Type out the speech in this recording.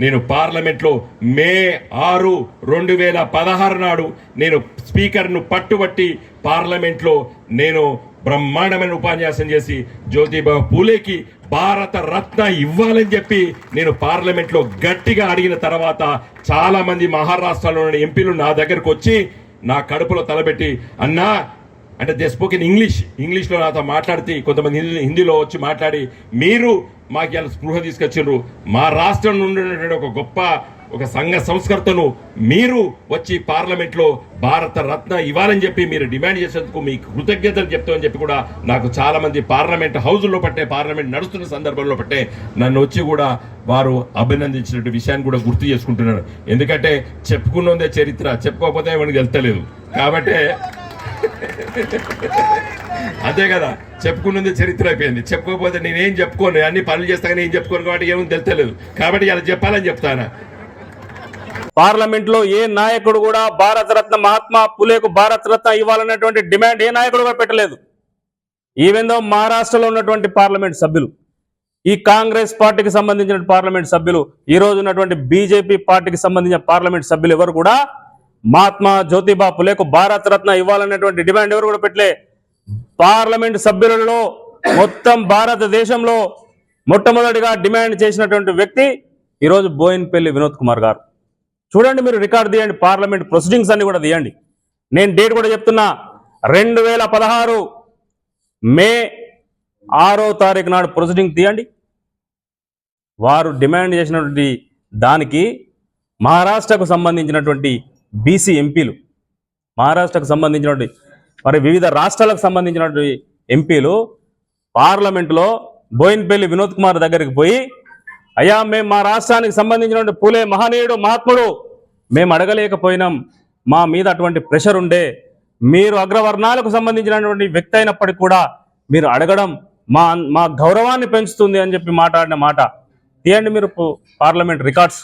నేను పార్లమెంట్లో మే ఆరు రెండు వేల పదహారు నాడు నేను స్పీకర్ను పట్టుబట్టి పార్లమెంట్లో నేను బ్రహ్మాండమైన ఉపన్యాసం చేసి జ్యోతిబా పూలేకి భారత రత్న ఇవ్వాలని చెప్పి నేను పార్లమెంట్లో గట్టిగా అడిగిన తర్వాత చాలామంది మహారాష్ట్రలోని ఎంపీలు నా దగ్గరకు వచ్చి నా కడుపులో తలబెట్టి అన్నా అంటే దే స్పోకెన్ ఇంగ్లీష్ ఇంగ్లీష్లో నాతో మాట్లాడితే కొంతమంది హిందీలో వచ్చి మాట్లాడి మీరు మాకు ఇలా స్పృహ తీసుకొచ్చిండ్రు. మా రాష్ట్రం నుండి ఒక గొప్ప ఒక సంఘ సంస్కర్తను మీరు వచ్చి పార్లమెంట్లో భారత రత్న ఇవ్వాలని చెప్పి మీరు డిమాండ్ చేసేందుకు మీకు కృతజ్ఞతలు చెప్తామని చెప్పి కూడా నాకు చాలా మంది పార్లమెంట్ హౌజుల్లో పట్టే పార్లమెంట్ నడుస్తున్న సందర్భంలో పట్టే నన్ను వచ్చి కూడా వారు అభినందించినట్టు విషయాన్ని కూడా గుర్తు చేసుకుంటున్నారు. ఎందుకంటే చెప్పుకున్నదే చరిత్ర చెప్పుకోకపోతే మనకి వెళ్తలేదు కాబట్టి అంతే కదా చెప్పుకున్నది చరిత్ర అయిపోయింది. చెప్పుకోకపోతే నేనేం చెప్పుకోను? అన్ని పనులు చేస్తాను నేను చెప్పుకోను కాబట్టి ఏమీ తెలుస్తలేదు కాబట్టి అలా చెప్పాలని చెప్తానా? పార్లమెంట్లో ఏ నాయకుడు కూడా భారతరత్న మహాత్మా పులేకు భారతరత్న ఇవ్వాలన్నటువంటి డిమాండ్ ఏ నాయకుడు కూడా పెట్టలేదు. ఈవెన్ దో మహారాష్ట్రలో ఉన్నటువంటి పార్లమెంట్ సభ్యులు ఈ కాంగ్రెస్ పార్టీకి సంబంధించిన పార్లమెంట్ సభ్యులు ఈ రోజు ఉన్నటువంటి బీజేపీ పార్టీకి సంబంధించిన పార్లమెంట్ సభ్యులు ఎవరు కూడా మహాత్మా జ్యోతిబా పులేకు భారత రత్న ఇవ్వాలన్నటువంటి డిమాండ్ ఎవరు కూడా పెట్టలే. పార్లమెంట్ సభ్యులలో మొత్తం భారతదేశంలో మొట్టమొదటిగా డిమాండ్ చేసినటువంటి వ్యక్తి ఈరోజు బోయిన్పల్లి వినోద్ కుమార్ గారు. చూడండి మీరు రికార్డు తీయండి పార్లమెంట్ ప్రొసీడింగ్స్ అన్ని కూడా తీయండి. నేను డేట్ కూడా చెప్తున్నా రెండు వేల పదహారు మే ఆరో తారీఖు నాడు ప్రొసీడింగ్ తీయండి. వారు డిమాండ్ చేసినటువంటి దానికి మహారాష్ట్రకు సంబంధించినటువంటి బీసీ ఎంపీలు మహారాష్ట్రకు సంబంధించినటువంటి మరి వివిధ రాష్ట్రాలకు సంబంధించినటువంటి ఎంపీలు పార్లమెంటులో బోయిన్పల్లి వినోద్ కుమార్ దగ్గరికి పోయి అయ్యా మేము మా రాష్ట్రానికి సంబంధించినటువంటి పూలే మహనీయుడు మహాత్ముడు. మేము అడగలేకపోయినాం. మా మీద అటువంటి ప్రెషర్ ఉండే. మీరు అగ్రవర్ణాలకు సంబంధించినటువంటి వ్యక్తి అయినప్పటికీ కూడా మీరు అడగడం మా మా గౌరవాన్ని పెంచుతుంది అని చెప్పి మాట్లాడిన మాట. తీయండి మీరు పార్లమెంట్ రికార్డ్స్.